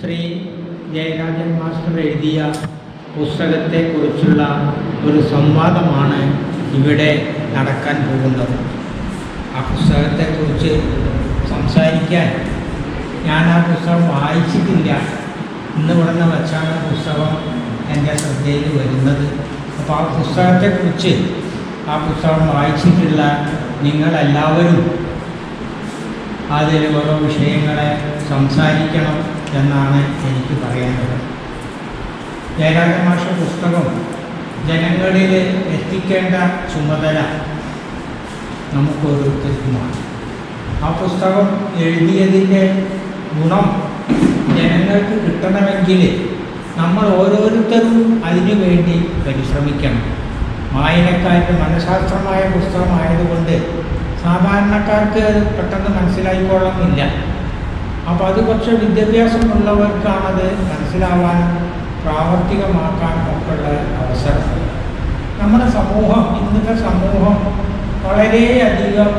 Shri Jayarajan master എഴുതിയ പുസ്തകത്തെക്കുറിച്ചുള്ള ഒരു സംവാദമാണ് ഇവിടെ നടക്കാൻ പോകുന്നത്. ആ പുസ്തകത്തെക്കുറിച്ച് സംസാരിക്കാൻ ഞാൻ ആ പുസ്തകം വായിച്ചിട്ടില്ല. ഇന്ന് ഇവിടുന്ന് വെച്ചാണ് പുസ്തകം എന്റെ ശ്രദ്ധയിൽ വരുന്നത്. അപ്പോൾ ആ പുസ്തകത്തെക്കുറിച്ച് ആ പുസ്തകം വായിച്ചിട്ടുള്ള നിങ്ങളെല്ലാവരും അതിൽ ഓരോ വിഷയങ്ങളെ സംസാരിക്കണം. എന്നാണ് എനിക്ക് പറയാനുള്ളത്. ജയരാജ മാഷ പുസ്തകം ജനങ്ങളിൽ എത്തിക്കേണ്ട ചുമതല നമുക്ക് ഓരോരുത്തർക്കുമാണ് ആ പുസ്തകം എഴുതിയതിന്റെ ഗുണം ജനങ്ങൾക്ക് കിട്ടണമെങ്കിൽ നമ്മൾ ഓരോരുത്തരും അതിനു വേണ്ടി പരിശ്രമിക്കണം. വായനക്കാരുടെ മനഃശാസ്ത്രമായ പുസ്തകമായതുകൊണ്ട് സാധാരണക്കാർക്ക് പെട്ടെന്ന് മനസ്സിലായിക്കൊള്ളണമെന്നില്ല അപ്പോൾ അത് കുറച്ച് വിദ്യാഭ്യാസമുള്ളവർക്കാണത് മനസ്സിലാവാനും പ്രാവർത്തികമാക്കാനും ഒക്കെ ഉള്ള അവസരം. നമ്മുടെ സമൂഹം ഇന്നത്തെ സമൂഹം വളരെയധികം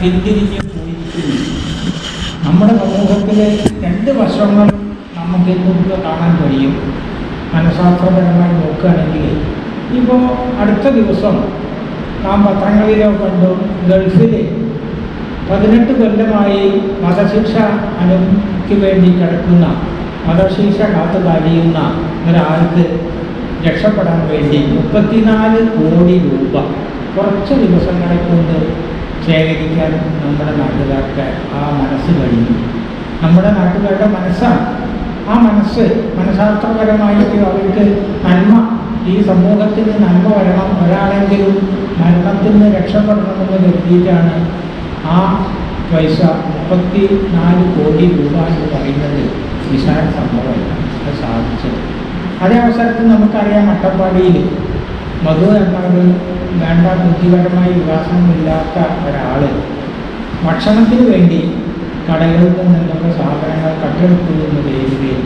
പിന്തിരിഞ്ഞ് പോയിരിക്കുന്നു. നമ്മുടെ സമൂഹത്തിലെ രണ്ട് വശങ്ങൾ നമുക്ക് ഇന്ന് കാണാൻ കഴിയും. മനഃശാസ്ത്രപരമായി നോക്കുകയാണെങ്കിൽ ഇപ്പോൾ അടുത്ത ദിവസം നാം പത്രങ്ങളിലോ കണ്ടു ഗൾഫിൽ പതിനെട്ട് കൊല്ലമായി വധശിക്ഷ അനുക്ക് വേണ്ടി കിടക്കുന്ന വധശിക്ഷ കാത്തു കഴിയുന്ന ഒരാൾക്ക് രക്ഷപ്പെടാൻ വേണ്ടി മുപ്പത്തിനാല് കോടി രൂപ കുറച്ച് ദിവസങ്ങളെ കൊണ്ട് ശേഖരിക്കാൻ നമ്മുടെ നാട്ടുകാർക്ക് ആ മനസ്സ് കഴിഞ്ഞു. നമ്മുടെ നാട്ടുകാരുടെ മനസ്സാണ്. ആ മനസ്സ് മനഃശാസ്ത്രപരമായിട്ട് അവർക്ക് നന്മ ഈ സമൂഹത്തിന് നന്മ വരണം ഒരാളെങ്കിലും മരണത്തിൽ നിന്ന് രക്ഷപ്പെടണമെന്ന് കരുതിയിട്ടാണ് ആ പൈസ മുപ്പത്തി നാല് കോടി രൂപ എന്ന് പറയുന്നത് നിസാര സംഭവമല്ല. അത് സാധിച്ചത്. അതേ അവസരത്തിൽ നമുക്കറിയാം അട്ടപ്പാടിയിൽ മധു എന്നത് വേണ്ട ബുദ്ധിപരമായി വികാസമില്ലാത്ത ഒരാൾ ഭക്ഷണത്തിന് വേണ്ടി കടകളിൽ നിന്നൊക്കെ സാധനങ്ങൾ കട്ടെടുക്കുന്ന രീതിയിൽ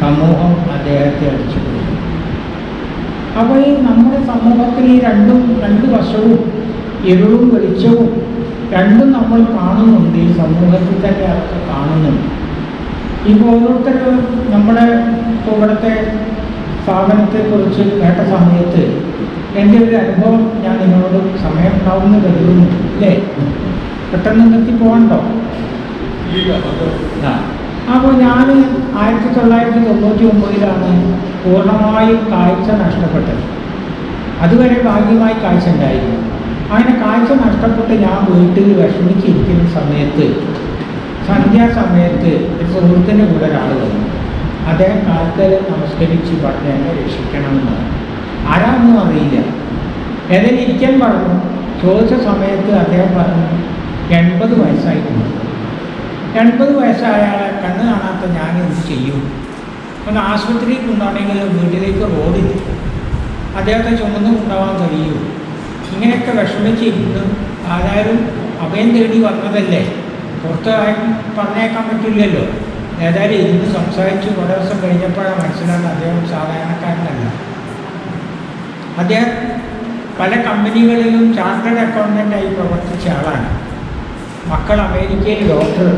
സമൂഹം അദ്ദേഹത്തെ അടിച്ചു അപ്പോൾ ഈ നമ്മുടെ സമൂഹത്തിൽ ഈ രണ്ടും രണ്ട് വശവും ഇരുളും വെളിച്ചവും രണ്ടും നമ്മൾ കാണുന്നുണ്ട് ഈ സമൂഹത്തിൽ തന്നെ അതൊക്കെ കാണുന്നുണ്ട്. ഇപ്പോൾ ഓരോരുത്തരും നമ്മുടെ ഇപ്പോൾ ഇവിടുത്തെ സ്ഥാപനത്തെക്കുറിച്ച് കേട്ട സമയത്ത് എന്റെ ഒരു അനുഭവം ഞാൻ നിങ്ങളോട് സമയം ഉണ്ടാവുമെന്ന് കരുതുന്നു അല്ലേ? പെട്ടെന്ന് നിർത്തി പോകണ്ടോ അപ്പോൾ ഞാൻ ആയിരത്തി തൊള്ളായിരത്തി തൊണ്ണൂറ്റി ഒമ്പതിലാണ് പൂർണമായും കാഴ്ച നഷ്ടപ്പെട്ടത്. അതുവരെ ഭാഗ്യമായി കാഴ്ച ഉണ്ടായിരുന്നു. അങ്ങനെ കാഴ്ച നഷ്ടപ്പെട്ട് ഞാൻ വീട്ടിൽ വിഷമിച്ചിരിക്കുന്ന സമയത്ത് സന്ധ്യാസമയത്ത് ഒരു സുഹൃത്തിന്റെ കൂടെ ഒരാൾ വന്നു. അദ്ദേഹം കാലത്ത് നമസ്കരിച്ച് പറഞ്ഞ് എന്നെ രക്ഷിക്കണമെന്ന്. ആരാന്നും അറിയില്ല. ഏതെങ്കിലും ഇരിക്കാൻ പറഞ്ഞു. ചോദിച്ച സമയത്ത് അദ്ദേഹം പറഞ്ഞു എൺപത് വയസ്സായിട്ടുണ്ട് എൺപത് വയസ്സായ ആളെ കണ്ണ് കാണാത്ത ഞാൻ എന്ത് ചെയ്യും? ഒന്ന് ആശുപത്രിയിൽ കൊണ്ടാണെങ്കിൽ വീട്ടിലേക്ക് റോഡില്ല അദ്ദേഹത്തെ ചുമന്ന് കൊണ്ടുപോകാൻ കഴിയൂ. ഇങ്ങനെയൊക്കെ വിഷമിച്ചിരുന്നു ആരായാലും അഭയം തേടി വന്നതല്ലേ? പുറത്ത് പറഞ്ഞേക്കാൻ പറ്റില്ലല്ലോ. ഏതായാലും ഇരുന്ന് സംസാരിച്ച് കുറേ ദിവസം കഴിഞ്ഞപ്പോഴാണ് മനസ്സിലാകുന്നത് അദ്ദേഹം സാധാരണക്കാരനല്ല. അദ്ദേഹം പല കമ്പനികളിലും ചാർട്ടേഡ് അക്കൗണ്ടന്റായി പ്രവർത്തിച്ച ആളാണ്. മക്കൾ അമേരിക്കയിൽ ഡോക്ടർ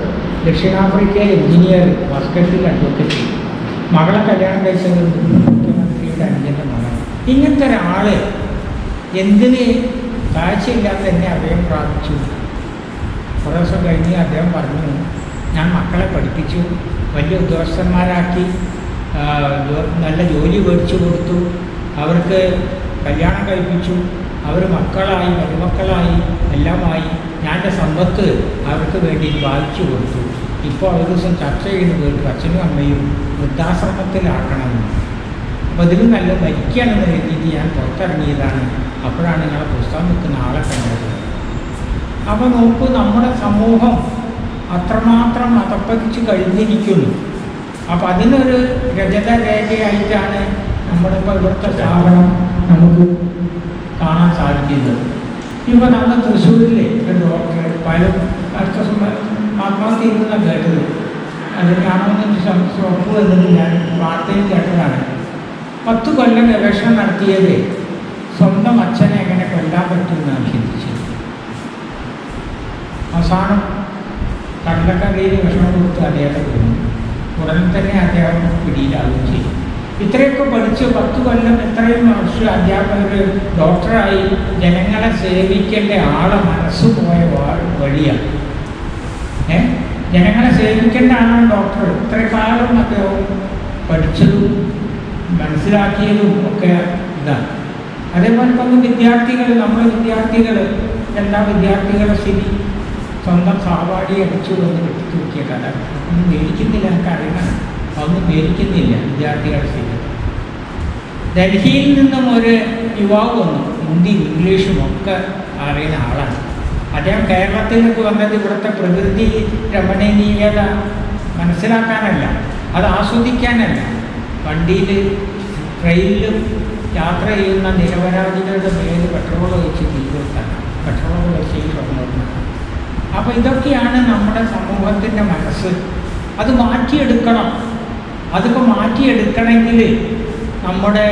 ദക്ഷിണാഫ്രിക്കയിൽ എഞ്ചിനീയർ മസ്കറ്റിൽ അഡ്വക്കറ്റ് മകളെ കല്യാണം കഴിച്ചത് മുഖ്യമന്ത്രിയുടെ അനുജന്റെ മകൻ ഇങ്ങനത്തെ ഒരാൾ എന്തിന് കാഴ്ചയില്ലാത്ത തന്നെ അദ്ദേഹം പ്രാപിച്ചു? കുറേ ദിവസം കഴിഞ്ഞ് അദ്ദേഹം പറഞ്ഞു ഞാൻ മക്കളെ പഠിപ്പിച്ചു വലിയ ഉദ്യോഗസ്ഥന്മാരാക്കി നല്ല ജോലി മേടിച്ചു കൊടുത്തു അവർക്ക് കല്യാണം കഴിപ്പിച്ചു അവർ മക്കളായി മരുമക്കളായി എല്ലാമായി. ഞാൻ സമ്പത്ത് അവർക്ക് വേണ്ടി വായിച്ചു കൊടുത്തു. ഇപ്പോൾ ഒരു ദിവസം ചർച്ച ചെയ്യുന്നത് അച്ഛനും അമ്മയും വൃദ്ധാശ്രമത്തിലാക്കണമെന്ന്. അപ്പോൾ ഇതിലും നല്ല മരിക്കുകയാണെന്ന് കരുതിയിട്ട് ഞാൻ പുറത്തിറങ്ങിയതാണ്. അപ്പോഴാണ് നിങ്ങളെ പുസ്തകം നിൽക്കുന്ന ആളെ കണ്ടത്. അപ്പോൾ നോക്കൂ നമ്മുടെ സമൂഹം അത്രമാത്രം അതപ്പതിച്ച് കഴിഞ്ഞിരിക്കുന്നു. അപ്പം അതിനൊരു രജത രേഖയായിട്ടാണ് നമ്മുടെ ഇപ്പോൾ ഇവിടുത്തെ സ്ഥാപനം നമുക്ക് കാണാൻ സാധിക്കുന്നത്. ഇപ്പോൾ നമ്മുടെ തൃശ്ശൂരിലെ ഒരു ഡോക്ടർ പല ആത്മഹത്യ ചെയ്യുന്ന കേട്ടത്. അതിനാണോന്ന് ഉറപ്പ് എന്നത് ഞാൻ വാർത്തയിൽ കേട്ടതാണ്. പത്ത് കൊല്ലം ഗവേഷണം നടത്തിയത് സ്വന്തം അച്ഛനെ എങ്ങനെ കൊല്ലാൻ പറ്റുമെന്നാണ് ചിന്തിച്ചത് അവസാനം കട ചന്തക്കരയിൽ വിഷമം കൊടുത്ത് അദ്ദേഹത്തെ കൊന്നു. ഉടനെ തന്നെ അദ്ദേഹം പിടിയിലാവുകയും ചെയ്തു. ഇത്രയൊക്കെ പഠിച്ച് പത്ത് കൊല്ലം ഇത്രയും വർഷം അധ്യാപകർ ഡോക്ടറായി ജനങ്ങളെ സേവിക്കേണ്ട ആളെ മനസ്സ് പോയ വഴിയാണ്. ഏ? ജനങ്ങളെ സേവിക്കേണ്ട ആളാണ് ഡോക്ടർ. ഇത്രയും കാലം അദ്ദേഹം പഠിച്ചതും മനസ്സിലാക്കിയതും ഒക്കെ ഇതാണ്. അതേപോലെ തന്നെ വിദ്യാർത്ഥികൾ നമ്മുടെ വിദ്യാർത്ഥികൾ എല്ലാ വിദ്യാർത്ഥികളെ സ്ഥിതി സ്വന്തം സാവാടി അടിച്ചു വന്ന് വെട്ടി തൂക്കിയ കഥ. ഒന്നും മേടിക്കുന്നില്ല അറിയണം അതൊന്നും മേടിക്കുന്നില്ല വിദ്യാർത്ഥികളുടെ സ്ഥിതി ഡൽഹിയിൽ നിന്നും ഒരു യുവാവ് വന്നു. ഹിന്ദി ഇംഗ്ലീഷും ഒക്കെ അറിയുന്ന ആളാണ്. അദ്ദേഹം കേരളത്തിലേക്ക് വന്നത് ഇവിടുത്തെ പ്രകൃതി രമണീയത മനസ്സിലാക്കാനല്ല അത് ആസ്വദിക്കാനല്ല. വണ്ടിയിൽ ട്രെയിനിലും യാത്ര ചെയ്യുന്ന നിരപരാധികളുടെ മേൽ പെട്രോൾ ഒഴിച്ച് തീർത്താൻ പെട്രോൾ ഒഴിച്ച് തുടങ്ങുന്നത് അപ്പോൾ ഇതൊക്കെയാണ് നമ്മുടെ സമൂഹത്തിന്റെ മനസ്സ്. അത് മാറ്റിയെടുക്കണം. അതൊക്കെ മാറ്റിയെടുക്കണമെങ്കിൽ നമ്മുടെ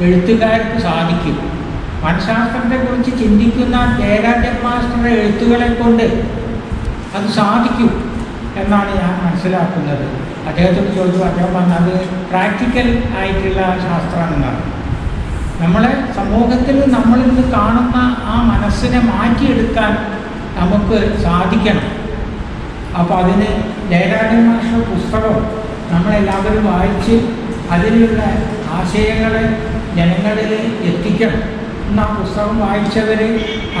എഴുത്തുകാർക്ക് സാധിക്കും. മനഃശാസ്ത്രത്തെക്കുറിച്ച് ചിന്തിക്കുന്ന ജയരാജൻ മാസ്റ്ററുടെ എഴുത്തുകളെ കൊണ്ട് അത് സാധിക്കും എന്നാണ് ഞാൻ മനസ്സിലാക്കുന്നത്. അദ്ദേഹത്തോട് ചോദിച്ചു അദ്ദേഹം പറഞ്ഞത് പ്രാക്ടിക്കൽ ആയിട്ടുള്ള ശാസ്ത്രമെന്നാണ് നമ്മളെ സമൂഹത്തിൽ നമ്മളിന്ന് കാണുന്ന ആ മനസ്സിനെ മാറ്റിയെടുക്കാൻ നമുക്ക് സാധിക്കണം. അപ്പോൾ അതിന് ജയരാജൻ മാഷ പുസ്തകം നമ്മളെല്ലാവരും വായിച്ച് അതിലുള്ള ആശയങ്ങളെ ജനങ്ങളിൽ എത്തിക്കണം. ഇന്ന് ആ പുസ്തകം വായിച്ചവർ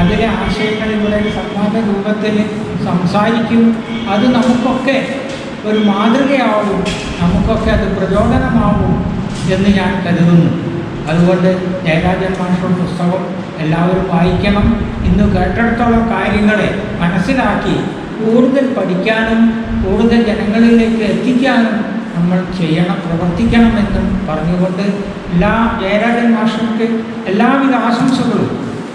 അതിലെ ആശയങ്ങൾ ഇവിടെ സംവാദ രൂപത്തിൽ സംസാരിക്കും. അത് നമുക്കൊക്കെ ഒരു മാതൃകയാവും നമുക്കൊക്കെ അത് പ്രചോദനമാവും എന്ന് ഞാൻ കരുതുന്നു. അതുകൊണ്ട് ജയരാജൻ മാസ്റ്റർ പുസ്തകം എല്ലാവരും വായിക്കണം. ഇന്ന് കേട്ടിടത്തോളം കാര്യങ്ങളെ മനസ്സിലാക്കി കൂടുതൽ പഠിക്കാനും കൂടുതൽ ജനങ്ങളിലേക്ക് എത്തിക്കാനും നമ്മൾ ചെയ്യണം പ്രവർത്തിക്കണമെന്നും പറഞ്ഞുകൊണ്ട് എല്ലാ ജയരാജൻ മാഷർക്ക് എല്ലാവിധ ആശംസകളും.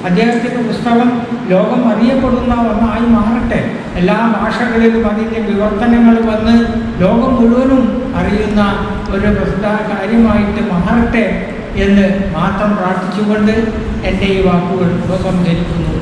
അദ്ദേഹത്തിന്റെ പുസ്തകം ലോകം അറിയപ്പെടുന്ന ഒന്നായി മാറട്ടെ. എല്ലാ ഭാഷകളിലും അതിന്റെ വിവർത്തനങ്ങൾ വന്ന് ലോകം മുഴുവനും അറിയുന്ന ഒരു പ്രസിദ്ധ കാര്യമായിട്ട് മാറട്ടെ എന്ന് മാത്രം പ്രാർത്ഥിച്ചുകൊണ്ട് എന്റെ ഈ വാക്കുകൾ ഉപസംഹരിക്കുന്നു.